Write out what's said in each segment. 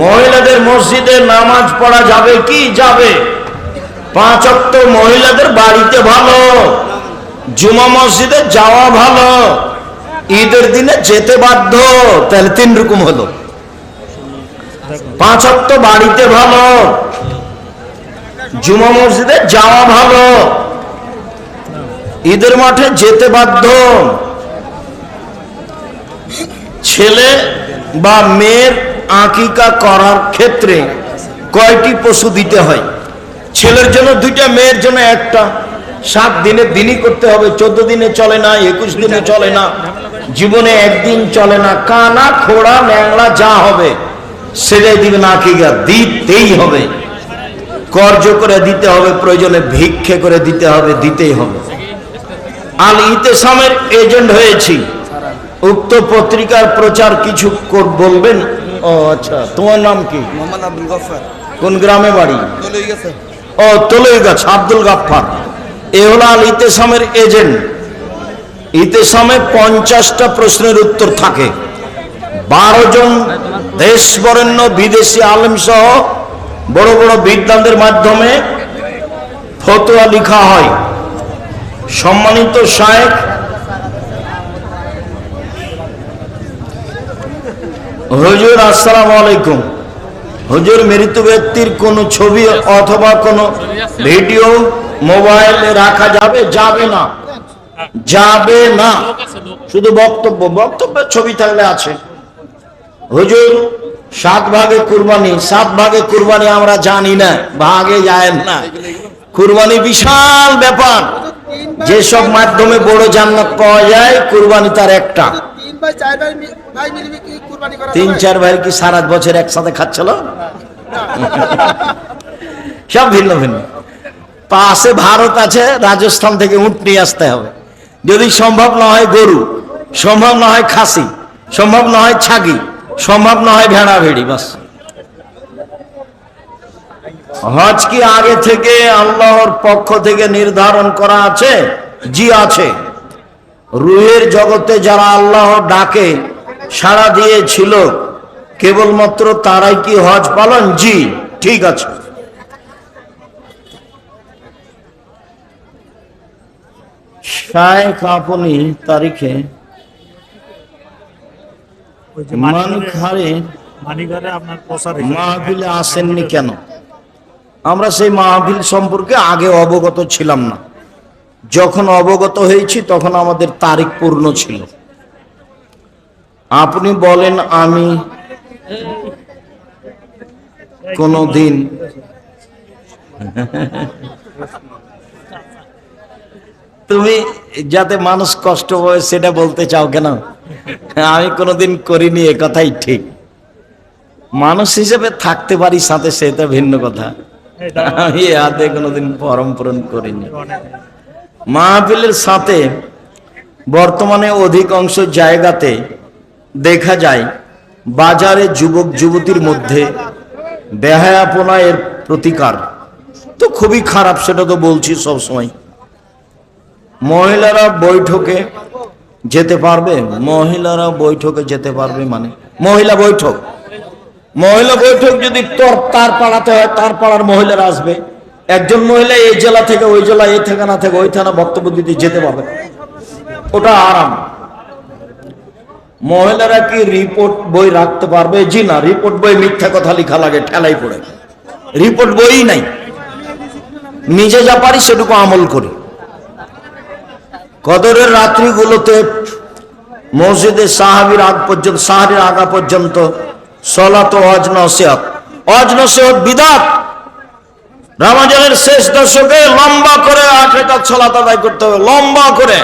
মহিলাদের মসজিদে নামাজ পড়া যাবে কি যাবে? পাঁচ অক্ট মহিলাদের বাড়িতে ভালো, জুমা মসজিদে যাওয়া ভালো, ঈদের দিনে যেতে বাধ্য, তাহলে তিন রকম হলো। পাঁচ অক্ট বাড়িতে ভালো, জুমা মসজিদে যাওয়া ভালো, ঈদের মাঠে যেতে বাধ্য। ছেলে বা মেয়ের আকিকা করার ক্ষেত্রে কয়টি পশু দিতে হয়? ছেলের জন্য দুইটা, মেয়ের জন্য একটা। সাত দিনে দিনই করতে হবে, চোদ্দ দিনে চলে না, একুশ দিনে চলে না, জীবনে একদিন চলে না, কানা, খোড়া ন্যাংলা হবে, সেটাই দিবেন আকিকা, দিতেই হবে। কর্য করে দিতে হবে, প্রয়োজনে ভিক্ষে করে দিতে হবে, দিতেই হবে। আল ইতেসামের এজেন্ট হয়েছি। উক্ত পত্রিকার প্রচার কিছু বলবেন? ও আচ্ছা। তোমার নাম কি? মোহাম্মদ আব্দুল গফার কোন গ্রামে বাড়ি? গেছে। ও তলই গাছ আব্দুল গাফফার। এ হলো আল ইতেসামের এজেন্ট। ইতেসামে পঞ্চাশটা প্রশ্নের উত্তর থাকে। বারো জন দেশ বরেণ্য বিদেশি আলেম সহ বড় বড় বিদ্যানদের মাধ্যমে ফতোয়া লেখা হয়। সম্মানিত শায়েখ হুজুর, আসসালাম আলাইকুম। হুজুর মৃত ব্যক্তির কোনো ছবি অথবা কোনো ভিডিও মোবাইলে রাখা যাবে? যাবে না। যাবে না। শুধু বক্তব্য। বক্তব্যের ছবি থাকলে আছে। হুজুর, সাত ভাগে কুরবানি। সাত ভাগে কুরবানি আমরা জানি না। ভাগে যায় না। কুরবানি বিশাল ব্যাপার। যেসব মাধ্যমে বড় জান্নাত পাওয়া যায়, কুরবানি তার একটা। তিন ভাই চার ভাই ভাই মিলে কি কুরবানি করা তিন চার ভাই কি সারা বছর একসাথে খাচ্ছিল? সব ভিন্ন ভিন্ন। পাশে ভারত আছে রাজস্থান থেকে উঁট নিয়ে আসতে হবে। যদি সম্ভব না হয় গরু সম্ভব না হয় খাসি সম্ভব না হয় ছাগি সম্ভব না হয় ভেড়া ভেড়ি বাস। হজ কি আগে থেকে আল্লাহর পক্ষ থেকে নির্ধারণ করা আছে? জি আছে। রুহের জগতে যারা আল্লাহ ডাকে সাড়া দিয়েছিল কেবলমাত্র তারাই কি হজ পালন? জি ঠিক আছে। শায়েখ আপনি তারিখে আপনার মাহফিলে আসেননি কেন? আমরা সেই মাহফিল সম্পর্কে আগে অবগত ছিলাম না। যখন অবগত হয়েছি, তখন আমাদের তারিখ পূর্ণ ছিল। আপনি বলেন, আমি কোনো দিন তুমি যাতে মানুষ কষ্ট পায়, সেটা বলতে চাও কেন? আমি কোনোদিন করিনি, এ কথাই ঠিক। মানুষ হিসেবে থাকতে পারি, সাথে সেটা ভিন্ন কথা। আমি হাতে কোনোদিন পরম পূরণ করিনি। মাহফিলের সাথে বর্তমানে অধিকাংশ জায়গাতে দেখা যায়, বাজারে যুবক যুবতীর মধ্যে বেহায়াপনা এর প্রতিকার। তো খুবই খারাপ, সেটা তো বলছি সব সময় মহিলারা বৈঠকে যেতে পারবে? মহিলারা বৈঠকে যেতে পারবে মানে? মহিলা বৈঠক। মহিলা বৈঠক যদি তোর তার পাড়াতে হয়, তার পাড়ার মহিলারা আসবে। একজন মহিলা এই জেলা থেকে, ওই জেলা এই ঠিকানা থেকে, ওই থানা বক্তব্য দিতে যেতে পারবে ওটা আরাম। মহিলারা কি রিপোর্ট বই রাখতে পারবে? জি না, রিপোর্ট বই মিথ্যা কথা লিখা লাগে, ঠেলাই পড়ে। রিপোর্ট বই নাই। নিজে যা পারি সেটুকু আমল করি। কদরের রাত্রিগুলোতে মসজিদে সাহাবির আগ পর্যন্ত সাহারির আগা পর্যন্ত সলাত অজ নসিহত। অজ নসিহত বিদাত। রামাজানের শেষ দশকে লম্বা করে আট রেখাত সলাত আদায় করতে হবে লম্বা করে।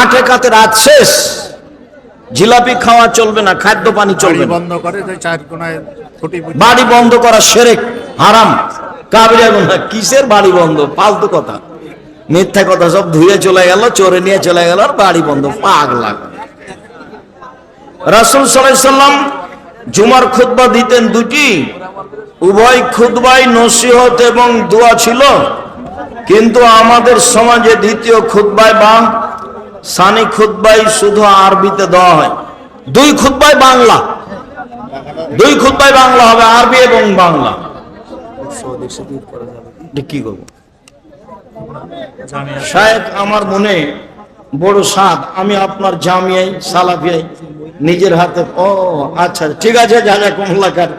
আট রেখাতে রাত শেষ। জিলাপি খাওয়া চলবে না খাদ্য পানি চলবে বন্ধ করে চার কোনায় বাড়ি বন্ধ করা সেরেক হারাম। কাবিরা গুনাহ কিসের বাড়ি বন্ধ? ফালতু কথা। মিথ্যা কথা সব ধুয়ে চলে গেল চোরে নিয়ে চলে গেল আর বাড়ি বন্ধ। পাগলা। রাসুল সাল্লাম জুমার খুতবা দিতেন দুটি উভয় খুতবাই নসিহত এবং দোয়া ছিল, কিন্তু আমাদের সমাজে দ্বিতীয় খুতবায় বা, সানি খুতবাই শুধু আরবিতে দেওয়া হয়। দুই খুতবাই বাংলা। দুই খুদ্ায় বাংলা হবে, আরবি এবং বাংলা। কি করব? আমার মনে বড় সাদ আমি আপনার জামিয়াই, সালাফিয়াই নিজের হাতে, ও আচ্ছা ঠিক আছে জাজা কমলাকার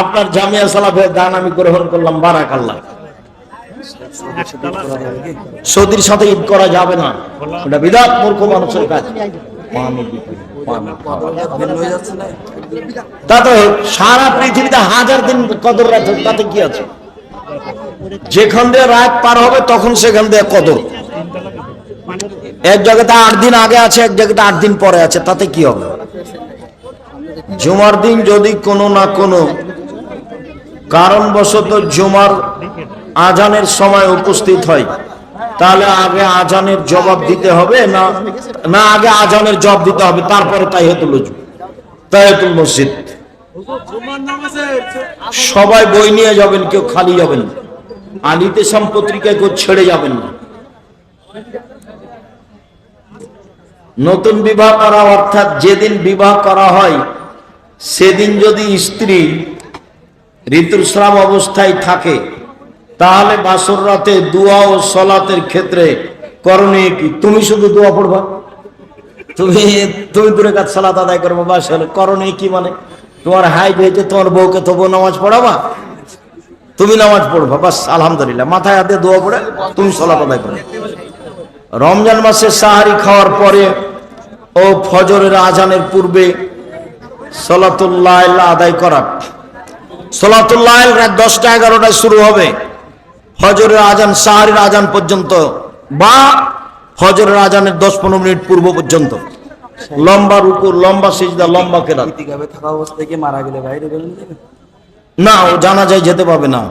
আপনার জামিয়া সালাফিয়া দান আমি গ্রহণ করলাম বারাক আল্লাহ সৌদির সাথে ঈদ করা যাবে না। ওটা বিরাট মূর্খ মানুষের কাজ। সারা পৃথিবীতে হাজার দিন কদর তাতে কি আছে? যেখান দিয়ে রাত পার হবে, তখন সেখান দিয়ে কদর। এক জায়গাতে আট দিন আগে আছে, এক জায়গাতে আট দিন পরে আছে, তাতে কি হবে? জুমার দিন যদি কোনো না কোনো কারণবশত জুমার আজানের সময় উপস্থিত হয়। তাহলে আগে আজানের জবাব দিতে হবে না না আগে আজানের জবাব দিতে হবে, তারপরে তাই তাইহেতুল উজু তাইহেতুল মসজিদ। সবাই বই নিয়ে যাবেন, কেউ খালি যাবেন আলিতে সাম পত্রিকায় কেউ ছেড়ে যাবেন না। নতুন বিবাহ করা অর্থাৎ যেদিন বিবাহ করা হয়, সেদিন যদি স্ত্রী ঋতুস্রাব অবস্থায় থাকে। তাহলে বাসর রাতে দোয়া ও সলাতের ক্ষেত্রে করণীয় কি? তুমি শুধু দোয়া পড়বা? তুমি তুমি দূরে কাজ সালাত আদায় করব বাস করণীয় কি মানে? তোমার হাই হয়েছে তোমার বউকে তবু নামাজ পড়াবা? তুমি নামাজ পড়বা, বাস, আলহামদুলিল্লাহ। মাথায় হাতে দোয়া পড়ে, তুমি সলাত আদায় করবে। রমজান মাসে সাহারি খাওয়ার পরে ও ফজরের আজানের পূর্বে সলাতুল্লাহ আদায় করা। সলাতুল্লাহ রাত দশটা এগারোটায় শুরু হবে। ফজরের আজান সাহারির আজান পর্যন্ত বা ফজরের আজানের দশ পনেরো মিনিট পূর্ব পর্যন্ত। লম্বা রুকু লম্বা সিজদা লম্বা কেরাত। থাকা অবস্থায় কি মারা গেলে বাইরে না ও জানা যায় যেতে পাবে না।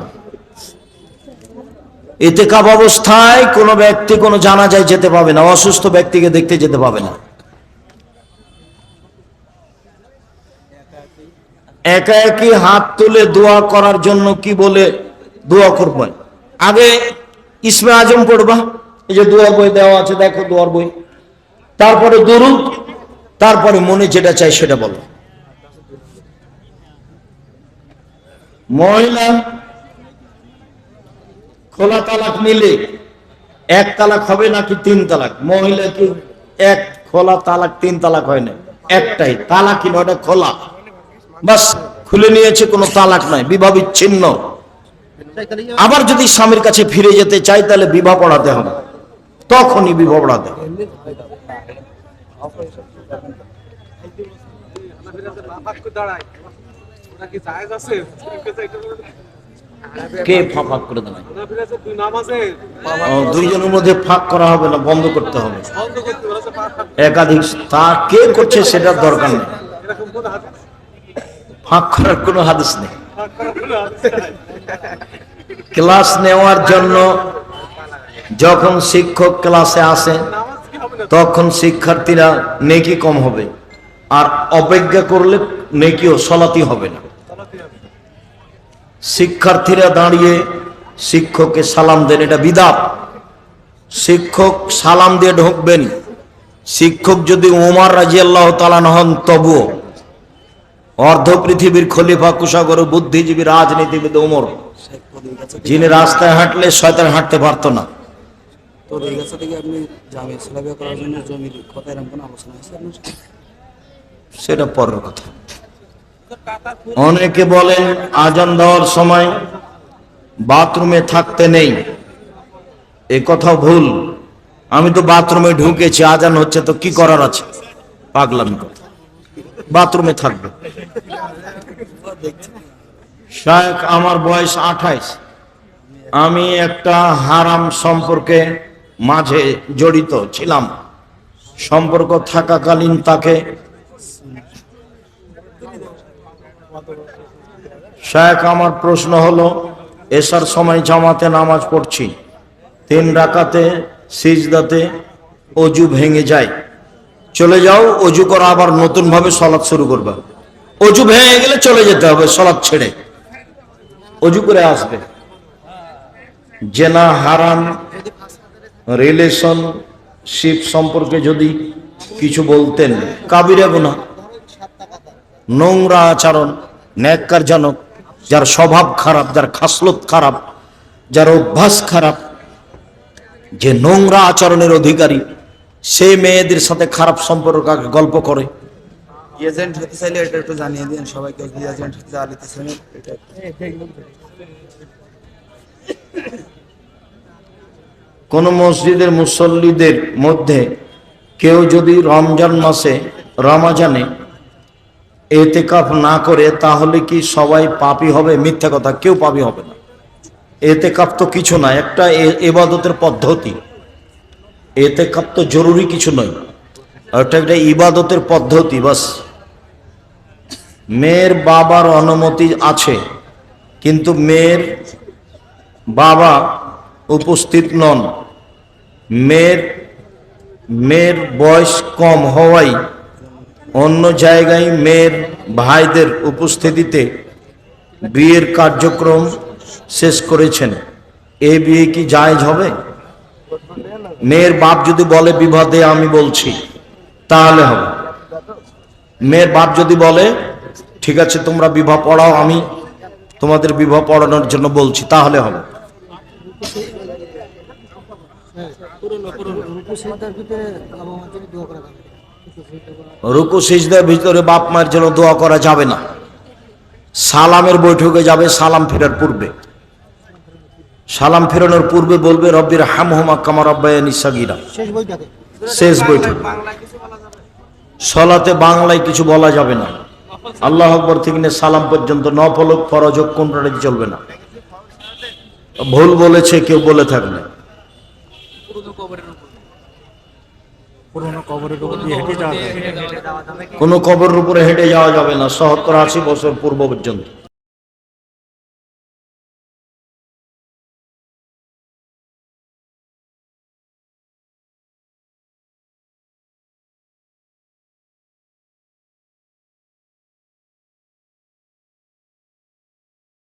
এতে কাপ অবস্থায় কোনো ব্যক্তি কোনো জানা যায় যেতে পাবে না অসুস্থ ব্যক্তিকে দেখতে যেতে পাবে না। একা একই হাত তুলে দোয়া করার জন্য কি বলে দোয়া করবেন আগে ইসমে আজম পড়বা। এই যে দোয়ার বই দেওয়া আছে দেখো দোয়ার বই। তারপরে দরুদ তারপরে মনে যেটা চাই সেটা বলো। মহিলা খোলা তালাক নিলে এক তালাক হবে নাকি তিন তালাক? মহিলা কি এক খোলা তালাক তিন তালাক হয় না? একটাই তালাক কি নয়, খোলা। বাস, খুলে নিয়েছে, কোনো তালাক নাই বিবাহ বিচ্ছিন্ন। আবার যদি স্বামীর কাছে ফিরে যেতে চাই তাহলে বিবাহ পড়াতে হবে। তখনই বিবাহ পড়াতে হবে। দুইজনের মধ্যে ফাঁক করা হবে না, বন্ধ করতে হবে। একাধিক তা কে করছে সেটার দরকার নেই। ফাঁক করার কোনো হাদিস নেই। ক্লাস নেওয়ার জন্য যখন শিক্ষক ক্লাসে আসে, তখন শিক্ষার্থীরা নেকি কম হবে আর অপেক্ষা করলে নেকিও সলাতি হবে না। শিক্ষার্থীরা দাঁড়িয়ে শিক্ষককে সালাম দেন, এটা বিদাত। শিক্ষক সালাম দিয়ে ঢুকবেন। শিক্ষক যদি ওমার রাজি আল্লাহ তালান হন তবুও অর্ধ পৃথিবীর খলিফা কুশাগর বুদ্ধিজীবী রাজনীতিবিদ ওমর। যিনি রাস্তায় হাঁটলে শয়তান হাঁটতে পারতো না। তোদের কাছে থেকে আপনি জামিয়া ইসলামিয়া করার জন্য জমির কথা এরকম কোনো আলোচনা আছে সেটা পরের কথা। অনেকে বলেন আজান দেওয়ার সময় বাথরুমে থাকতে নেই। এ কথা ভুল। আমি তো বাথরুমে ঢুকেছি আজান হচ্ছে তো কি করার আছে? পাগলামি কথা। বাথরুমে থাকবে। শায়েখ, আমার বয়স আঠাইশ। আমি একটা হারাম সম্পর্কে মাঝে জড়িত ছিলাম। সম্পর্ক থাকাকালীন তাকে শায়েখ, আমার প্রশ্ন হলো, এসার সময় জামাতে নামাজ পড়ছি। তিন রাকাতে সিজদাতে অজু ভেঙে যায়। চলে যাও, অজু করা আবার নতুন ভাবে সলাৎ শুরু করবে। অজু ভেঙে গেলে চলে যেতে হবে, সলাৎ ছেড়ে। অজু করে আসবে। জেনা হারাম রিলেশন, শিপ সম্পর্কে যদি কিছু বলতেন, কাবিরা গুনা নোংরা আচরণ, ন্যাক্কারজনক, যার স্বভাব খারাপ, যার খাসলত খারাপ, যার অভ্যাস খারাপ, যে নোংরা আচরণের অধিকারী সে মেয়েদের সাথে খারাপ সম্পর্ক গল্প করে? এজেন্ট হতে চাইলে এটা একটু জানিয়ে দিন সবাইকে এজেন্ট হতে আলিতেছেন এটা কোন মসজিদের মুসল্লিদের মধ্যে কেউ যদি রমজান মাসে, রমাজানে এতেকাফ না করে, তাহলে কি সবাই পাপি হবে? মিথ্যা কথা, কেউ পাপি হবে না। এতেকাফ তো কিছু না, একটা এবাদতের পদ্ধতি। এতেকাফ তো জরুরি কিছু নয়। ওটা একটা ইবাদতের পদ্ধতি, বাস। মেয়ের বাবার অনুমতি আছে, কিন্তু মেয়ের বাবা উপস্থিত নন। মেয়ের মেয়ের বয়স কম হওয়ায় অন্য জায়গায় মেয়ের ভাইদের উপস্থিতিতে বিয়ের কার্যক্রম শেষ করেছেন। এ বিয়ে কি জায়জ হবে? মেয়ের বাপ যদি বলে, বিবাদে আমি বলছি, তাহলে হবে। মেয়ের বাপ যদি বলে ঠিক আছে তোমরা বিবাহ পড়াও আমি তোমাদের বিবাহ পড়ানোর জন্য বলছি তাহলে হবে। রুকু সিজদার ভিতরে বাপ মায়ের জন্য দোয়া করা যাবে না। সালামের বৈঠকে যাবে সালাম ফেরার পূর্বে। সালাম ফেরানোর পূর্বে বলবে রব্বির হামহমা কামার আব্বায়ানি সাগিরা। শেষ বৈঠক। সলাতে বাংলায় কিছু বলা যাবে না। আল্লাহ আকবর থেকে নিয়ে সালাম পর্যন্ত নফলক ফরজক কোনটা চলবে না। ভুল বলেছে কেউ বলে থাকবে। পুরোনো কবরের উপর দিয়ে। হেঁটে যাওয়া যায় কোনো কবরের উপরে হেঁটে যাওয়া যাবে না সহত্তর আশি বছর পূর্ব পর্যন্ত।